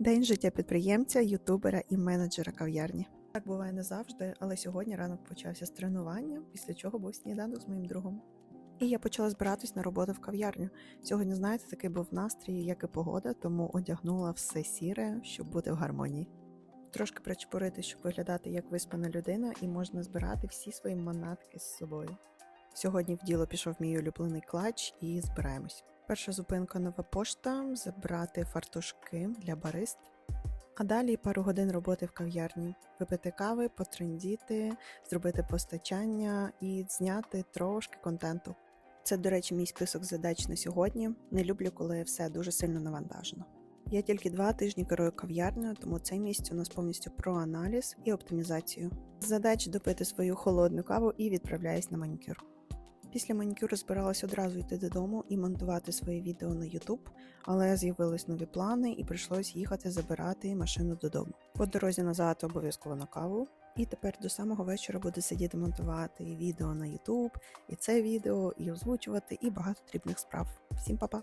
День життя підприємця, ютубера і менеджера кав'ярні. Так буває не завжди, але сьогодні ранок почався з тренування, після чого був сніданок з моїм другом. І я почала збиратись на роботу в кав'ярню. Сьогодні, знаєте, такий був настрій, як і погода, тому одягнула все сіре, щоб бути в гармонії. Трошки причепурити, щоб виглядати як виспана людина, і можна збирати всі свої манатки з собою. Сьогодні в діло пішов мій улюблений клач і збираємось. Перша зупинка нова пошта забрати фартушки для барист. А далі пару годин роботи в кав'ярні, випити кави, потрендіти, зробити постачання і зняти трошки контенту. Це, до речі, мій список задач на сьогодні. Не люблю, коли все дуже сильно навантажено. Я тільки два тижні керую кав'ярнею, тому цей місяць у нас повністю про аналіз і оптимізацію. Задач допити свою холодну каву і відправляюсь на манікюр. Після манікюру збиралась одразу йти додому і монтувати своє відео на YouTube, але з'явились нові плани і прийшлось їхати забирати машину додому. По дорозі назад обов'язково на каву. І тепер до самого вечора буду сидіти монтувати відео на YouTube, і це відео, і озвучувати, і багато дрібних справ. Всім па-па!